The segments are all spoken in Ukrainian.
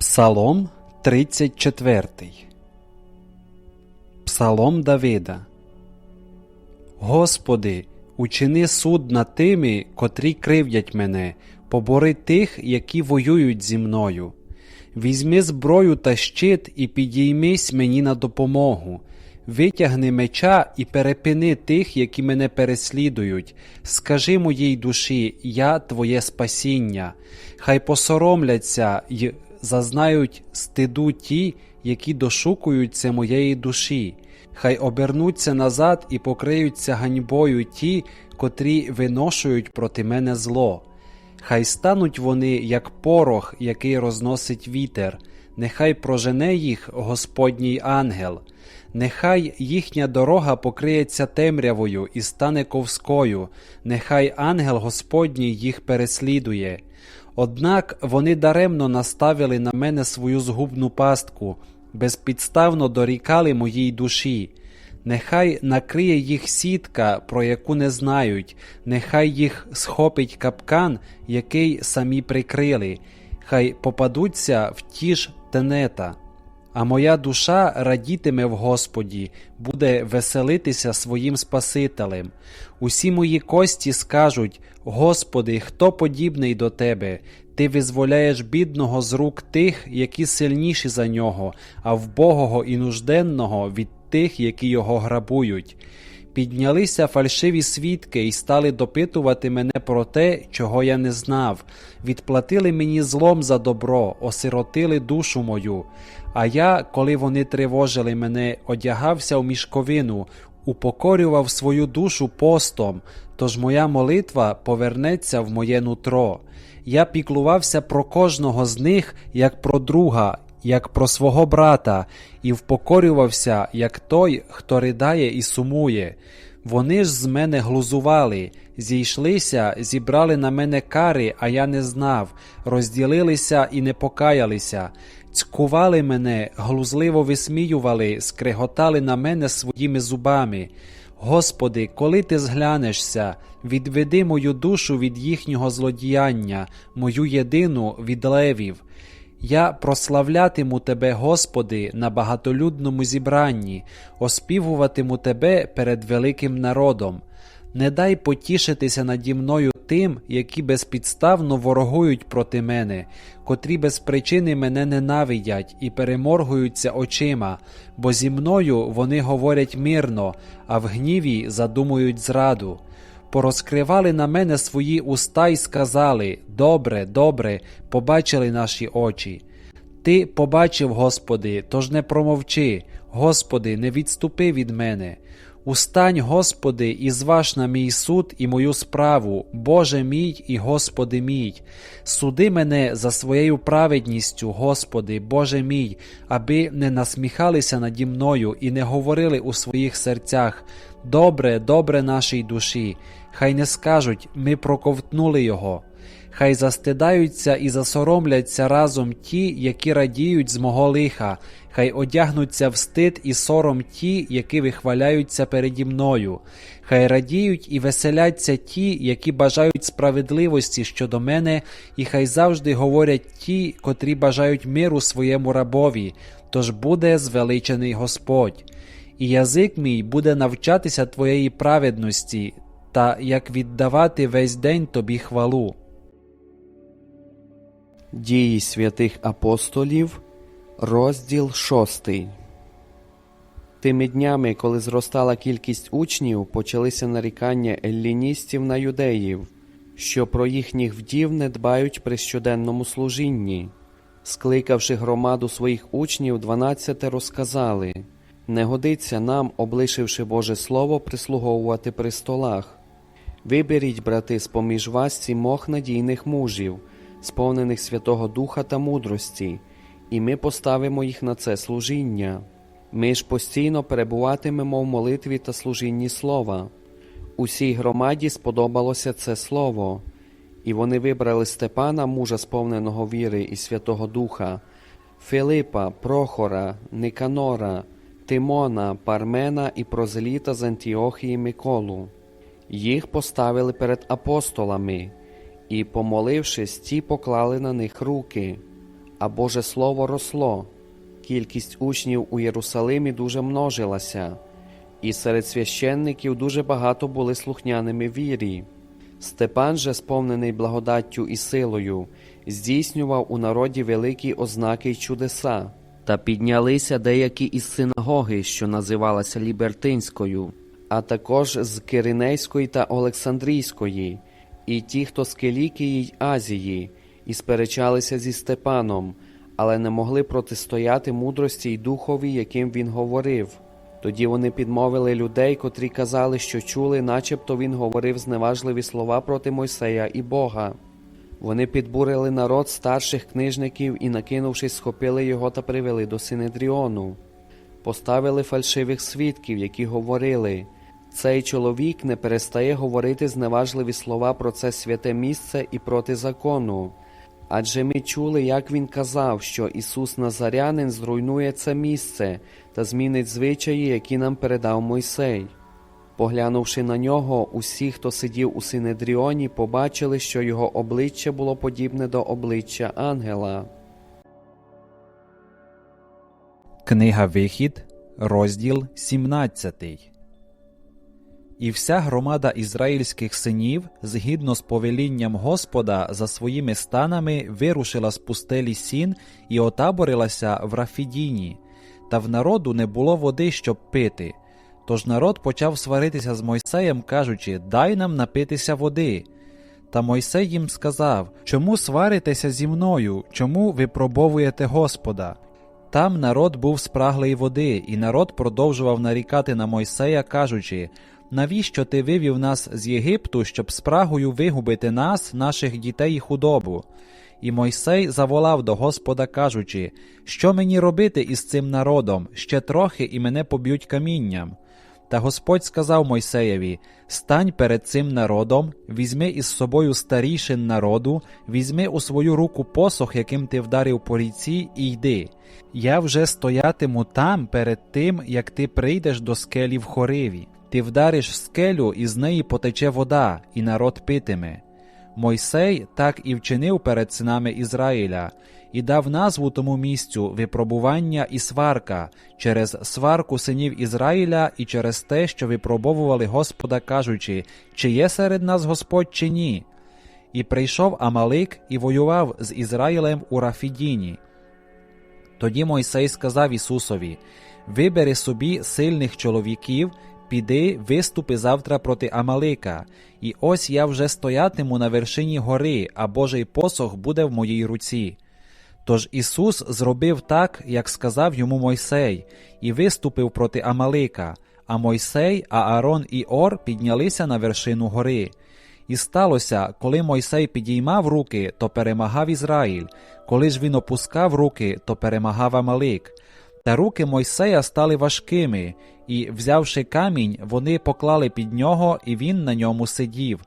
Псалом 34 Псалом Давида Господи, учини суд над тими, котрі кривдять мене, побори тих, які воюють зі мною. Візьми зброю та щит і підіймись мені на допомогу. Витягни меча і перепини тих, які мене переслідують. Скажи моїй душі, я твоє спасіння. Хай посоромляться й зазнають стиду ті, які дошукуються моєї душі. Хай обернуться назад і покриються ганьбою ті, котрі виношують проти мене зло. Хай стануть вони, як порох, який розносить вітер, нехай прожене їх Господній ангел, нехай їхня дорога покриється темрявою і стане ковською, нехай ангел Господній їх переслідує. Однак вони даремно наставили на мене свою згубну пастку, безпідставно дорікали моїй душі. Нехай накриє їх сітка, про яку не знають, нехай їх схопить капкан, який самі прикрили, хай попадуться в ті ж тенета. А моя душа радітиме в Господі, буде веселитися своїм Спасителем. Усі мої кості скажуть: Господи, хто подібний до Тебе? Ти визволяєш бідного з рук тих, які сильніші за нього, а вбогого і нужденного від тих, які його грабують. Піднялися фальшиві свідки і стали допитувати мене про те, чого я не знав, відплатили мені злом за добро, осиротили душу мою. А я, коли вони тривожили мене, одягався в мішковину, упокорював свою душу постом, тож моя молитва повернеться в моє нутро. Я піклувався про кожного з них, як про друга, як про свого брата, і впокорювався, як той, хто ридає і сумує. Вони ж з мене глузували, зійшлися, зібрали на мене кари, а я не знав, розділилися і не покаялися, цькували мене, глузливо висміювали, скреготали на мене своїми зубами. Господи, коли ти зглянешся, відведи мою душу від їхнього злодіяння, мою єдину від левів. Я прославлятиму Тебе, Господи, на багатолюдному зібранні, оспівуватиму Тебе перед великим народом. Не дай потішитися наді мною тим, які безпідставно ворогують проти мене, котрі без причини мене ненавидять і переморгуються очима, бо зі мною вони говорять мирно, а в гніві задумують зраду порозкривали на мене свої уста й сказали Добре, добре, побачили наші очі. Ти побачив, Господи, тож не промовчи, Господи, не відступи від мене. Устань, Господи, і зваж на мій суд і мою справу, Боже мій і Господи мій. Суди мене за своєю праведністю, Господи, Боже мій, аби не насміхалися наді мною і не говорили у своїх серцях Добре, добре нашій душі, хай не скажуть ми проковтнули його. Хай застидаються і засоромляться разом ті, які радіють з мого лиха, хай одягнуться в стид і сором ті, які вихваляються переді мною, хай радіють і веселяться ті, які бажають справедливості щодо мене, і хай завжди говорять ті, котрі бажають миру своєму рабові, тож буде звеличений Господь. І язик мій буде навчатися твоєї праведності, та як віддавати весь день тобі хвалу. Дії святих апостолів, розділ шостий. Тими днями, коли зростала кількість учнів, почалися нарікання елліністів на юдеїв, що про їхніх вдів не дбають при щоденному служінні. Скликавши громаду своїх учнів, дванадцяте розказали не годиться нам, облишивши Боже Слово, прислуговувати при столах. Виберіть, брати, з поміж вас сімох надійних мужів сповнених Святого Духа та мудрості, і ми поставимо їх на це служіння. Ми ж постійно перебуватимемо в молитві та служінні слова. Усій громаді сподобалося це слово, і вони вибрали Степана, мужа сповненого віри і Святого Духа, Филипа, Прохора, Никанора, Тимона, Пармена і Прозеліта з Антіохії Миколу. Їх поставили перед апостолами і, помолившись, ті поклали на них руки. А Боже Слово росло. Кількість учнів у Єрусалимі дуже множилася, і серед священників дуже багато були слухняними вірі. Степан же, сповнений благодаттю і силою, здійснював у народі великі ознаки й чудеса. Та піднялися деякі із синагоги, що називалася Лібертинською, а також з Киринейської та Олександрійської, і ті, хто з Килікії й Азії, і сперечалися зі Степаном, але не могли протистояти мудрості й духові, яким він говорив. Тоді вони підмовили людей, котрі казали, що чули, начебто він говорив зневажливі слова проти Мойсея і Бога. Вони підбурили народ старших книжників і, накинувшись, схопили його та привели до Синедріону. Поставили фальшивих свідків, які говорили цей чоловік не перестає говорити зневажливі слова про це святе місце і проти закону. Адже ми чули, як він казав, що Ісус Назарянин зруйнує це місце та змінить звичаї, які нам передав Мойсей. Поглянувши на нього, усі, хто сидів у Синедріоні, побачили, що його обличчя було подібне до обличчя ангела. Книга Вихід, розділ 17. І вся громада ізраїльських синів, згідно з повелінням Господа, за своїми станами вирушила з пустелі сін і отаборилася в Рафідіні, та в народу не було води, щоб пити. Тож народ почав сваритися з Мойсеєм, кажучи: Дай нам напитися води. Та Мойсей їм сказав: Чому сваритеся зі мною? Чому випробовуєте Господа? Там народ був спраглий води, і народ продовжував нарікати на Мойсея, кажучи: Навіщо ти вивів нас з Єгипту, щоб спрагою вигубити нас, наших дітей і худобу? І Мойсей заволав до Господа, кажучи: Що мені робити із цим народом? Ще трохи і мене поб'ють камінням. Та Господь сказав Мойсеєві: Стань перед цим народом, візьми із собою старішин народу, візьми у свою руку посох, яким ти вдарив по ріці, і йди. Я вже стоятиму там перед тим, як ти прийдеш до скелі в хориві. Ти вдариш скелю, і з неї потече вода, і народ питиме. Мойсей так і вчинив перед синами Ізраїля, і дав назву тому місцю випробування і сварка через сварку синів Ізраїля і через те, що випробовували Господа, кажучи, чи є серед нас Господь, чи ні. І прийшов Амалик і воював з Ізраїлем у Рафідіні. Тоді Мойсей сказав Ісусові: Вибери собі сильних чоловіків, піди, виступи завтра проти Амалика, і ось я вже стоятиму на вершині гори, а Божий посох буде в моїй руці. Тож Ісус зробив так, як сказав йому Мойсей, і виступив проти Амалика, а Мойсей, Аарон і Ор піднялися на вершину гори. І сталося, коли Мойсей підіймав руки, то перемагав Ізраїль, коли ж він опускав руки, то перемагав Амалик. Та руки Мойсея стали важкими, і, взявши камінь, вони поклали під нього, і він на ньому сидів.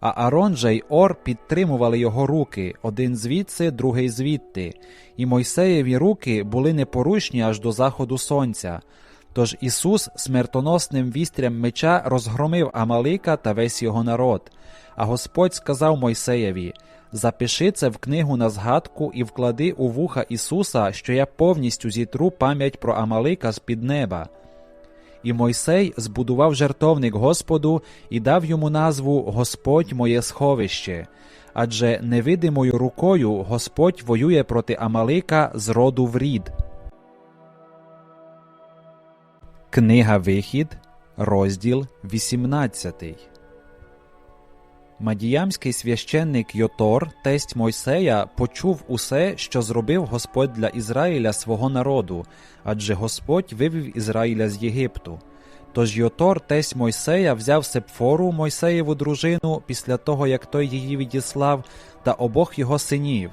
А Арон же й Ор підтримували його руки, один звідси, другий звідти, і Мойсеєві руки були непорушні аж до заходу сонця. Тож Ісус смертоносним вістрям меча розгромив Амалика та весь його народ. А Господь сказав Мойсеєві: Запиши це в книгу на згадку і вклади у вуха Ісуса, що я повністю зітру пам'ять про Амалика з під неба. І Мойсей збудував жертовник Господу і дав йому назву Господь моє сховище. Адже невидимою рукою Господь воює проти Амалика з роду в рід. Книга Вихід, розділ 18. Мадіямський священник Йотор, тесть Мойсея, почув усе, що зробив Господь для Ізраїля свого народу, адже Господь вивів Ізраїля з Єгипту. Тож Йотор, тесть Мойсея, взяв Сепфору, Мойсеєву дружину, після того, як той її відіслав, та обох його синів.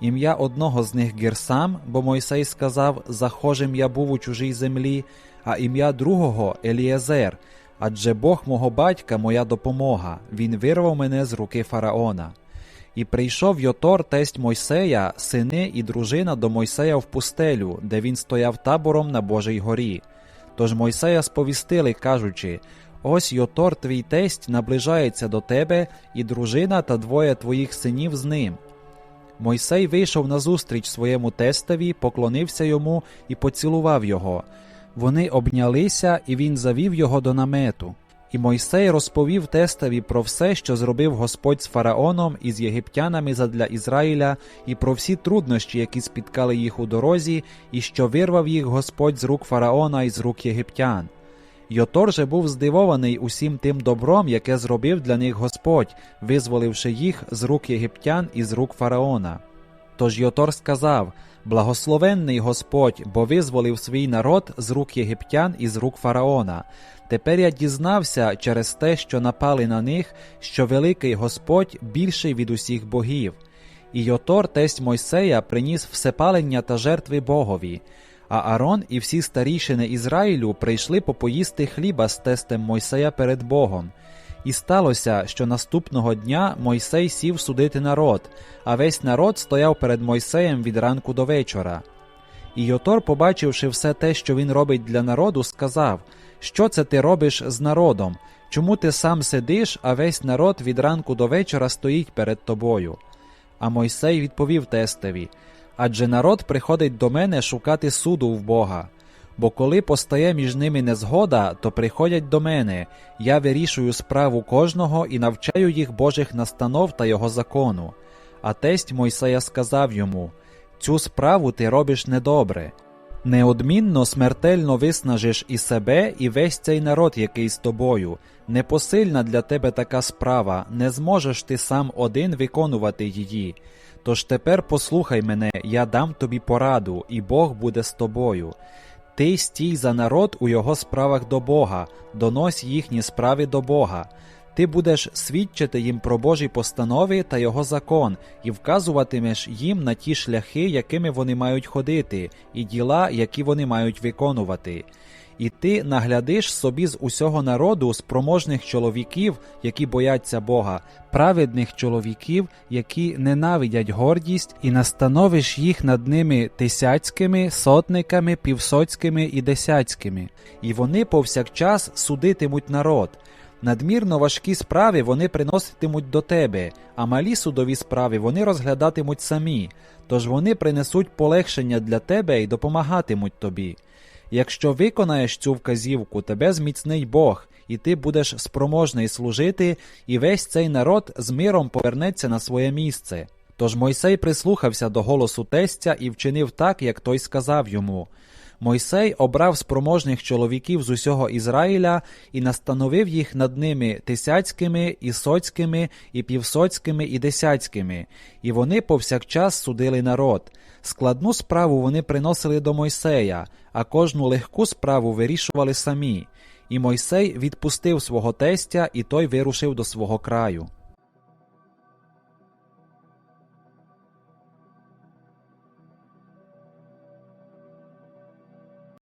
Ім'я одного з них Гірсам, бо Мойсей сказав: Захожим я був у чужій землі, а ім'я другого Елієзер, адже Бог мого батька моя допомога, він вирвав мене з руки фараона. І прийшов Йотор, тесть Мойсея, сини і дружина до Мойсея в пустелю, де він стояв табором на Божій горі. Тож Мойсея сповістили, кажучи: Ось Йотор, твій тесть, наближається до тебе, і дружина та двоє твоїх синів з ним. Мойсей вийшов назустріч своєму тестові, поклонився йому і поцілував його. Вони обнялися, і він завів його до намету. І Мойсей розповів тестові про все, що зробив Господь з фараоном і з єгиптянами задля Ізраїля, і про всі труднощі, які спіткали їх у дорозі, і що вирвав їх Господь з рук фараона і з рук єгиптян. Йотор же був здивований усім тим добром, яке зробив для них Господь, визволивши їх з рук єгиптян і з рук фараона. Тож Йотор сказав: Благословенний Господь, бо визволив свій народ з рук єгиптян і з рук фараона. Тепер я дізнався через те, що напали на них, що великий Господь більший від усіх богів. І Йотор, тесть Мойсея, приніс всепалення та жертви Богові. А Арон і всі старішини Ізраїлю прийшли попоїсти хліба з тестем Мойсея перед Богом. І сталося, що наступного дня Мойсей сів судити народ, а весь народ стояв перед Мойсеєм від ранку до вечора. І Йотор, побачивши все те, що він робить для народу, сказав: Що це ти робиш з народом? Чому ти сам сидиш, а весь народ від ранку до вечора стоїть перед тобою? А Мойсей відповів тестові: Адже народ приходить до мене шукати суду в Бога. Бо коли постає між ними незгода, то приходять до мене, я вирішую справу кожного і навчаю їх Божих настанов та його закону. А тесть Мойсея сказав йому: Цю справу ти робиш недобре. Неодмінно смертельно виснажиш і себе, і весь цей народ, який з тобою. Непосильна для тебе така справа, не зможеш ти сам один виконувати її. Тож тепер послухай мене, я дам тобі пораду, і Бог буде з тобою. Ти стій за народ у його справах до Бога, донось їхні справи до Бога. Ти будеш свідчити їм про Божі постанови та його закон, і вказуватимеш їм на ті шляхи, якими вони мають ходити, і діла, які вони мають виконувати. І ти наглядиш собі з усього народу спроможних чоловіків, які бояться Бога, праведних чоловіків, які ненавидять гордість, і настановиш їх над ними тисяцькими, сотниками, півсоцькими і десяцькими, і вони повсякчас судитимуть народ. Надмірно важкі справи вони приноситимуть до тебе, а малі судові справи вони розглядатимуть самі, тож вони принесуть полегшення для тебе і допомагатимуть тобі. Якщо виконаєш цю вказівку, тебе зміцнить Бог, і ти будеш спроможний служити, і весь цей народ з миром повернеться на своє місце. Тож Мойсей прислухався до голосу тестя і вчинив так, як той сказав йому. Мойсей обрав спроможних чоловіків з усього Ізраїля і настановив їх над ними тисяцькими, і соцькими, і півсоцькими, і десяцькими, і вони повсякчас судили народ. Складну справу вони приносили до Мойсея, а кожну легку справу вирішували самі. І Мойсей відпустив свого тестя, і той вирушив до свого краю.